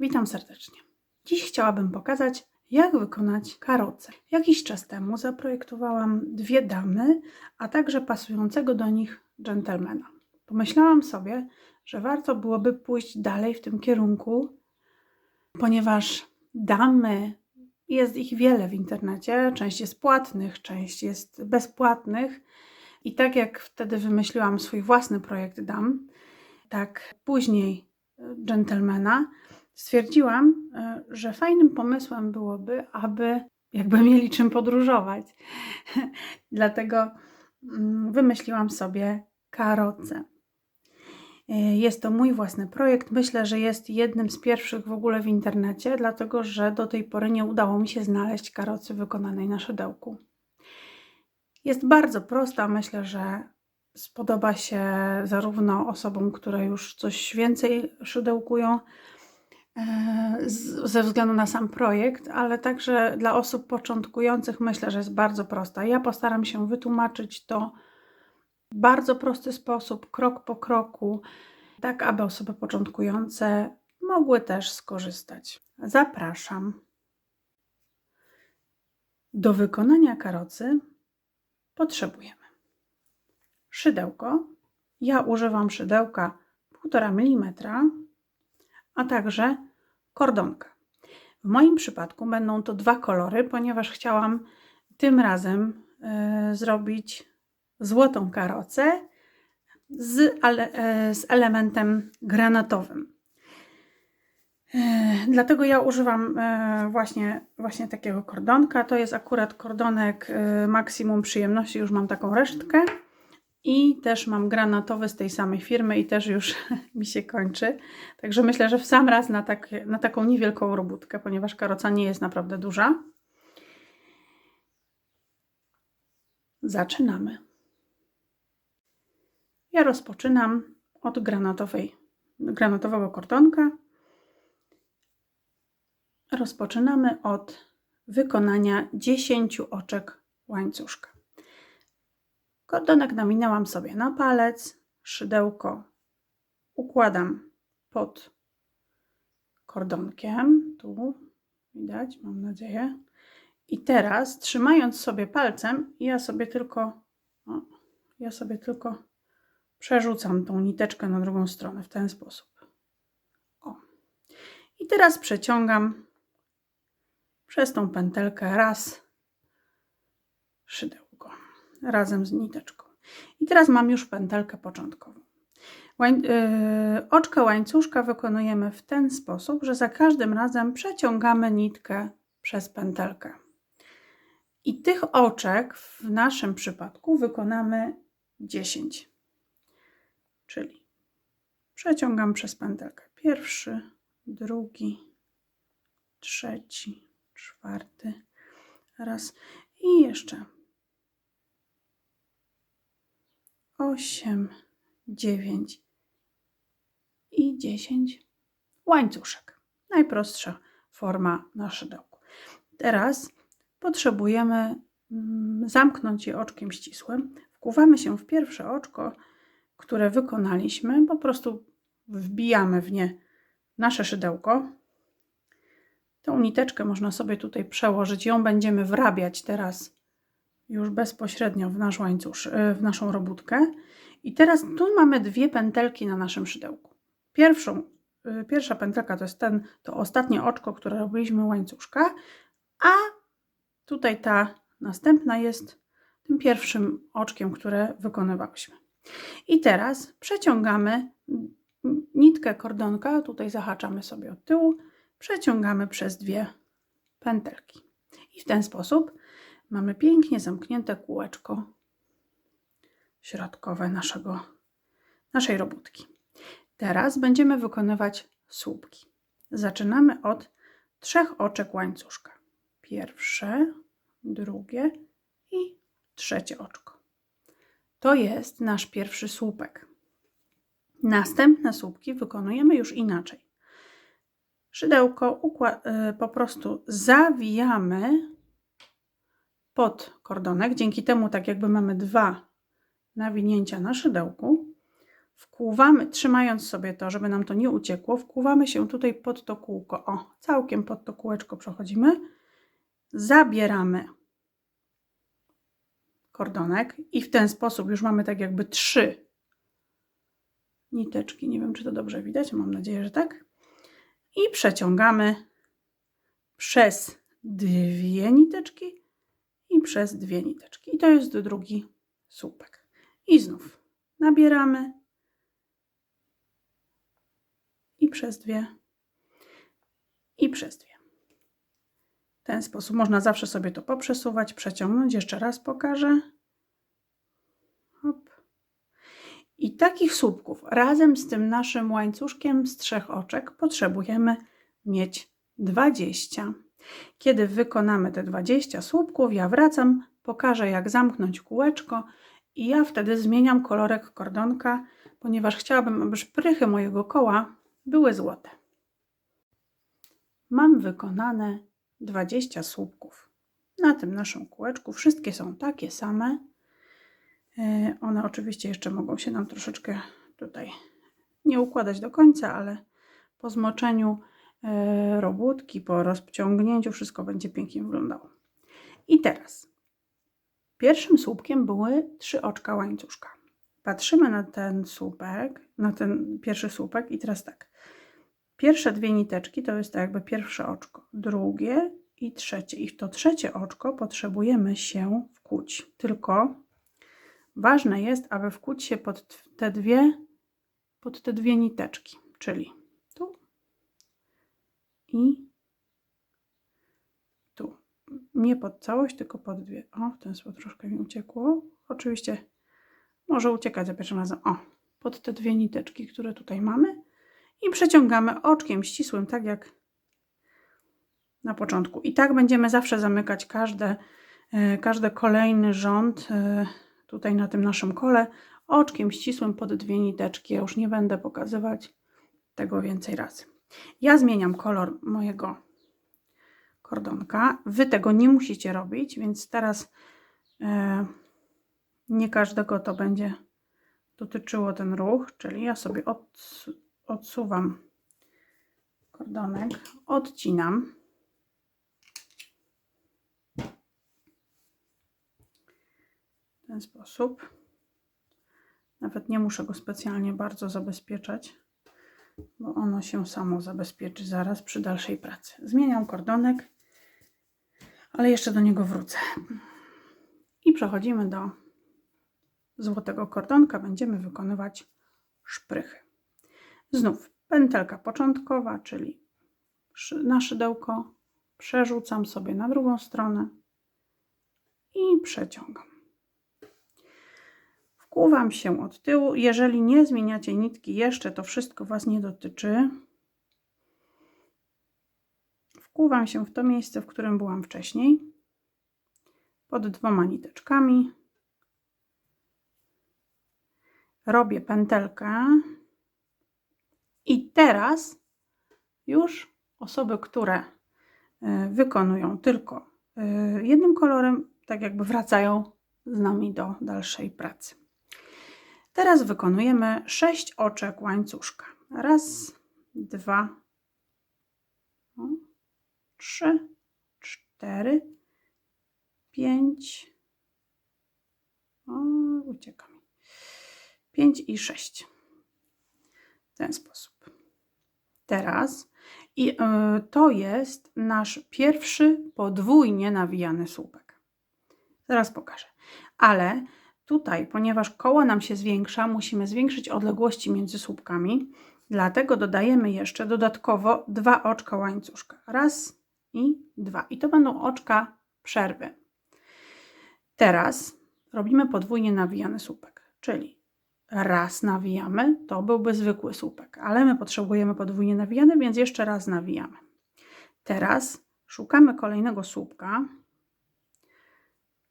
Witam serdecznie. Dziś chciałabym pokazać, jak wykonać karocę. Jakiś czas temu zaprojektowałam dwie damy, a także pasującego do nich dżentelmena. Pomyślałam sobie, że warto byłoby pójść dalej w tym kierunku, ponieważ damy, jest ich wiele w internecie, część jest płatnych, część jest bezpłatnych. I tak jak wtedy wymyśliłam swój własny projekt dam, tak później dżentelmena, stwierdziłam, e, że fajnym pomysłem byłoby, aby jakby mieli czym podróżować. Dlatego mm, wymyśliłam sobie karocę. E, Jest to mój własny projekt. Myślę, że jest jednym z pierwszych w ogóle w internecie, dlatego że do tej pory nie udało mi się znaleźć karocy wykonanej na szydełku. Jest bardzo prosta. Myślę, że spodoba się zarówno osobom, które już coś więcej szydełkują ze względu na sam projekt, ale także dla osób początkujących myślę, że jest bardzo prosta. Ja postaram się wytłumaczyć to w bardzo prosty sposób, krok po kroku, tak aby osoby początkujące mogły też skorzystać. Zapraszam. Do wykonania karocy potrzebujemy szydełko. Ja używam szydełka 1,5 mm, a także kordonka. W moim przypadku będą to dwa kolory, ponieważ chciałam tym razem e, zrobić złotą karocę z, ale, e, z elementem granatowym. E, Dlatego ja używam właśnie, właśnie takiego kordonka. To jest akurat kordonek maksimum przyjemności, już mam taką resztkę. I też mam granatowy z tej samej firmy i też już mi się kończy. Także myślę, że w sam raz na, tak, na taką niewielką robótkę, ponieważ karoca nie jest naprawdę duża. Zaczynamy. Ja rozpoczynam od granatowej, granatowego kordonka. Rozpoczynamy od wykonania 10 oczek łańcuszka. Kordonek nawinęłam sobie na palec, szydełko układam pod kordonkiem. Tu widać, mam nadzieję. I teraz, trzymając sobie palcem, ja sobie tylko, o, ja sobie tylko przerzucam tą niteczkę na drugą stronę w ten sposób. O. I teraz przeciągam przez tą pętelkę raz szydełko razem z niteczką. I teraz mam już pętelkę początkową. Łań, yy, oczkę łańcuszka wykonujemy w ten sposób, że za każdym razem przeciągamy nitkę przez pętelkę. I tych oczek w naszym przypadku wykonamy 10. Czyli przeciągam przez pętelkę pierwszy, drugi, trzeci, czwarty, raz i jeszcze osiem, dziewięć i dziesięć łańcuszek. Najprostsza forma na szydełku. Teraz potrzebujemy mm, zamknąć je oczkiem ścisłym. Wkuwamy się w pierwsze oczko, które wykonaliśmy. Po prostu wbijamy w nie nasze szydełko. Tą niteczkę można sobie tutaj przełożyć. Ją będziemy wrabiać teraz już bezpośrednio w nasz łańcusz, y, w naszą robótkę. I teraz tu mamy dwie pętelki na naszym szydełku. Pierwszą, y, pierwsza pętelka to jest ten, to ostatnie oczko, które robiliśmy łańcuszka, a tutaj ta następna jest tym pierwszym oczkiem, które wykonywałyśmy. I teraz przeciągamy nitkę kordonka, tutaj zahaczamy sobie od tyłu, przeciągamy przez dwie pętelki. I w ten sposób mamy pięknie zamknięte kółeczko środkowe naszego, naszej robótki. Teraz będziemy wykonywać słupki. Zaczynamy od trzech oczek łańcuszka. Pierwsze, drugie i trzecie oczko. To jest nasz pierwszy słupek. Następne słupki wykonujemy już inaczej. Szydełko y, po prostu zawijamy pod kordonek. Dzięki temu, tak jakby mamy dwa nawinięcia na szydełku, wkłuwamy, trzymając sobie to, żeby nam to nie uciekło, wkłuwamy się tutaj pod to kółko. O, całkiem pod to kółeczko przechodzimy. Zabieramy kordonek i w ten sposób już mamy tak jakby trzy niteczki. Nie wiem, czy to dobrze widać, mam nadzieję, że tak. I przeciągamy przez dwie niteczki i przez dwie niteczki. I to jest drugi słupek. I znów nabieramy i przez dwie i przez dwie. W ten sposób można zawsze sobie to poprzesuwać, przeciągnąć. Jeszcze raz pokażę. Hop. I takich słupków razem z tym naszym łańcuszkiem z trzech oczek potrzebujemy mieć 20. Kiedy wykonamy te 20 słupków, ja wracam, pokażę jak zamknąć kółeczko i ja wtedy zmieniam kolorek kordonka, ponieważ chciałabym, aby szprychy mojego koła były złote. Mam wykonane 20 słupków na tym naszym kółeczku. Wszystkie są takie same. E, One oczywiście jeszcze mogą się nam troszeczkę tutaj nie układać do końca, ale po zmoczeniu robótki, po rozciągnięciu wszystko będzie pięknie wyglądało. I teraz pierwszym słupkiem były trzy oczka łańcuszka. Patrzymy na ten słupek, na ten pierwszy słupek i teraz tak. Pierwsze dwie niteczki to jest tak jakby pierwsze oczko, drugie i trzecie. I w to trzecie oczko potrzebujemy się wkuć. Tylko ważne jest, aby wkuć się pod te dwie, pod te dwie niteczki, czyli i tu. Nie pod całość, tylko pod dwie. O, w ten sposób troszkę mi uciekło. Oczywiście może uciekać za pierwszym razem. O, pod te dwie niteczki, które tutaj mamy i przeciągamy oczkiem ścisłym, tak jak na początku. I tak będziemy zawsze zamykać każde, e, każdy kolejny rząd e, tutaj na tym naszym kole oczkiem ścisłym pod dwie niteczki. Ja już nie będę pokazywać tego więcej razy. Ja zmieniam kolor mojego kordonka. Wy tego nie musicie robić, więc teraz e, nie każdego to będzie dotyczyło ten ruch, czyli ja sobie od, odsuwam kordonek, odcinam. W ten sposób. Nawet nie muszę go specjalnie bardzo zabezpieczać, bo ono się samo zabezpieczy zaraz przy dalszej pracy. Zmieniam kordonek, ale jeszcze do niego wrócę. I przechodzimy do złotego kordonka. Będziemy wykonywać szprychy. Znów pętelka początkowa, czyli na szydełko, przerzucam sobie na drugą stronę i przeciągam. Wkłuwam się od tyłu. Jeżeli nie zmieniacie nitki jeszcze, to wszystko Was nie dotyczy. Wkłuwam się w to miejsce, w którym byłam wcześniej, pod dwoma niteczkami. Robię pętelkę i teraz już osoby, które e, wykonują tylko e, jednym kolorem, tak jakby wracają z nami do dalszej pracy. Teraz wykonujemy sześć oczek łańcuszka. Raz, dwa, trzy, cztery, pięć, o, ucieka mi, pięć i sześć. W ten sposób teraz. I y, to jest nasz pierwszy podwójnie nawijany słupek. Zaraz pokażę. Ale tutaj, ponieważ koło nam się zwiększa, musimy zwiększyć odległości między słupkami. Dlatego dodajemy jeszcze dodatkowo dwa oczka łańcuszka. Raz i dwa. I to będą oczka przerwy. Teraz robimy podwójnie nawijany słupek, czyli raz nawijamy, to byłby zwykły słupek, ale my potrzebujemy podwójnie nawijany, więc jeszcze raz nawijamy. Teraz szukamy kolejnego słupka,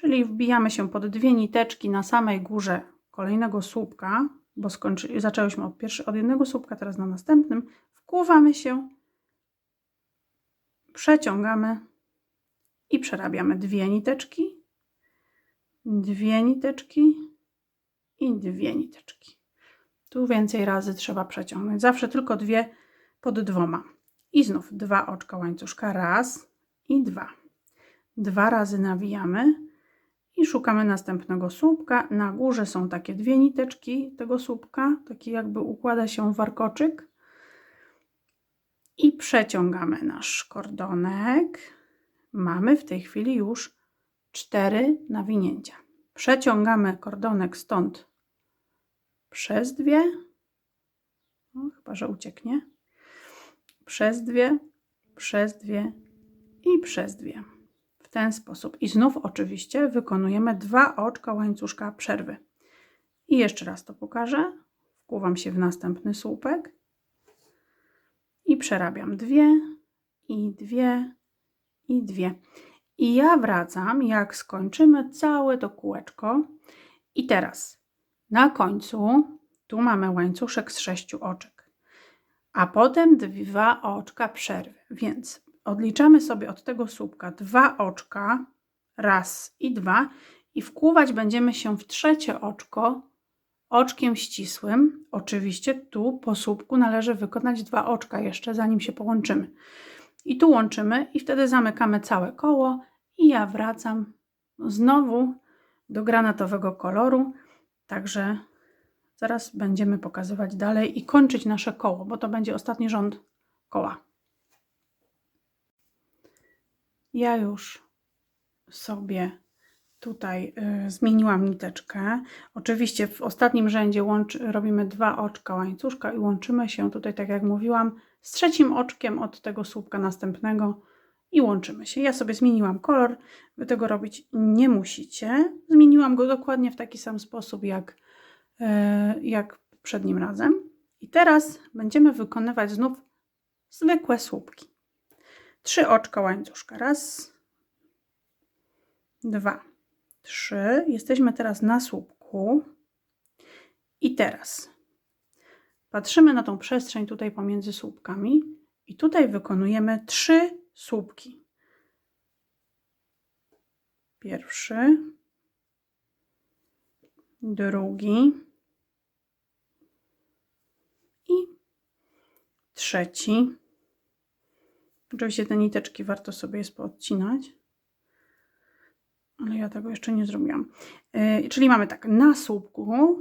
czyli wbijamy się pod dwie niteczki na samej górze kolejnego słupka, bo skończy, zaczęłyśmy od, pierwszy, od jednego słupka, teraz na następnym, wkłuwamy się, przeciągamy i przerabiamy dwie niteczki, dwie niteczki, i dwie niteczki. Tu więcej razy trzeba przeciągnąć. Zawsze tylko dwie pod dwoma. I znów dwa oczka łańcuszka. Raz i dwa. Dwa razy nawijamy i szukamy następnego słupka. Na górze są takie dwie niteczki tego słupka, taki jakby układa się warkoczyk. I przeciągamy nasz kordonek. Mamy w tej chwili już cztery nawinięcia. Przeciągamy kordonek stąd przez dwie, no, chyba że ucieknie, przez dwie, przez dwie i przez dwie. Ten sposób. I znów oczywiście wykonujemy dwa oczka łańcuszka przerwy. I jeszcze raz to pokażę. Wkuwam się w następny słupek i przerabiam dwie i dwie i dwie. I ja wracam, jak skończymy całe to kółeczko. I teraz na końcu tu mamy łańcuszek z sześciu oczek, a potem dwa oczka przerwy. Więc odliczamy sobie od tego słupka dwa oczka, raz i dwa, i wkłuwać będziemy się w trzecie oczko oczkiem ścisłym. Oczywiście tu po słupku należy wykonać dwa oczka jeszcze, zanim się połączymy. I tu łączymy i wtedy zamykamy całe koło i ja wracam znowu do granatowego koloru. Także zaraz będziemy pokazywać dalej i kończyć nasze koło, bo to będzie ostatni rząd koła. Ja już sobie tutaj y, zmieniłam niteczkę. Oczywiście w ostatnim rzędzie łączy, robimy dwa oczka łańcuszka i łączymy się tutaj, tak jak mówiłam, z trzecim oczkiem od tego słupka następnego i łączymy się. Ja sobie zmieniłam kolor, wy tego robić nie musicie. Zmieniłam go dokładnie w taki sam sposób jak, y, jak poprzednim razem. I teraz będziemy wykonywać znów zwykłe słupki. Trzy oczka łańcuszka. Raz, dwa, trzy. Jesteśmy teraz na słupku. I teraz patrzymy na tą przestrzeń tutaj pomiędzy słupkami i tutaj wykonujemy trzy słupki. Pierwszy, drugi i trzeci. Oczywiście te niteczki warto sobie jest poodcinać ale ja tego jeszcze nie zrobiłam. Yy, czyli mamy tak, na słupku,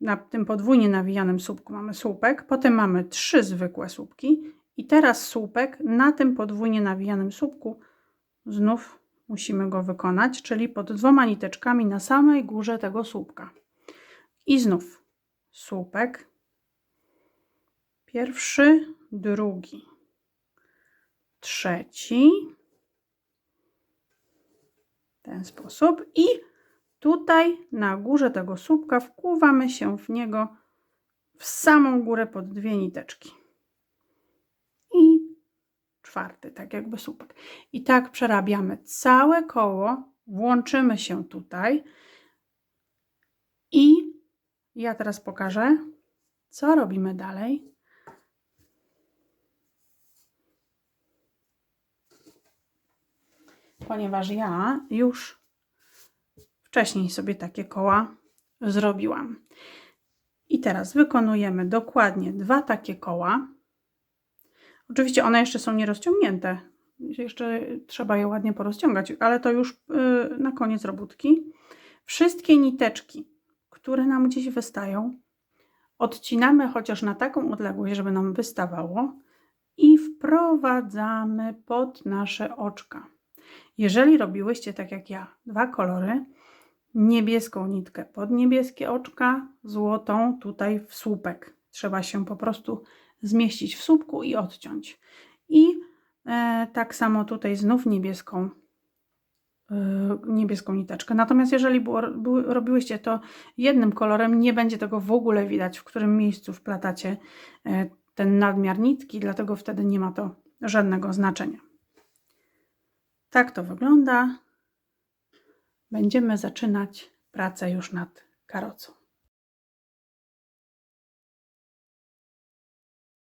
na tym podwójnie nawijanym słupku mamy słupek, potem mamy trzy zwykłe słupki i teraz słupek na tym podwójnie nawijanym słupku znów musimy go wykonać, czyli pod dwoma niteczkami na samej górze tego słupka. I znów słupek, pierwszy, drugi, trzeci, ten sposób i tutaj na górze tego słupka wkuwamy się w niego w samą górę pod dwie niteczki. I czwarty, tak jakby słupek. I tak przerabiamy całe koło, włączymy się tutaj i ja teraz pokażę, co robimy dalej. Ponieważ ja już wcześniej sobie takie koła zrobiłam. I teraz wykonujemy dokładnie dwa takie koła. Oczywiście one jeszcze są nierozciągnięte. Jeszcze trzeba je ładnie porozciągać, ale to już yy, na koniec robótki. Wszystkie niteczki, które nam gdzieś wystają, odcinamy chociaż na taką odległość, żeby nam wystawało i wprowadzamy pod nasze oczka. Jeżeli robiłyście tak jak ja, dwa kolory, niebieską nitkę pod niebieskie oczka, złotą tutaj w słupek. Trzeba się po prostu zmieścić w słupku i odciąć. I e, tak samo tutaj znów niebieską e, niebieską niteczkę. Natomiast jeżeli było, było, robiłyście to jednym kolorem, nie będzie tego w ogóle widać, w którym miejscu wplatacie e, ten nadmiar nitki, dlatego wtedy nie ma to żadnego znaczenia. Tak to wygląda. Będziemy zaczynać pracę już nad karocą.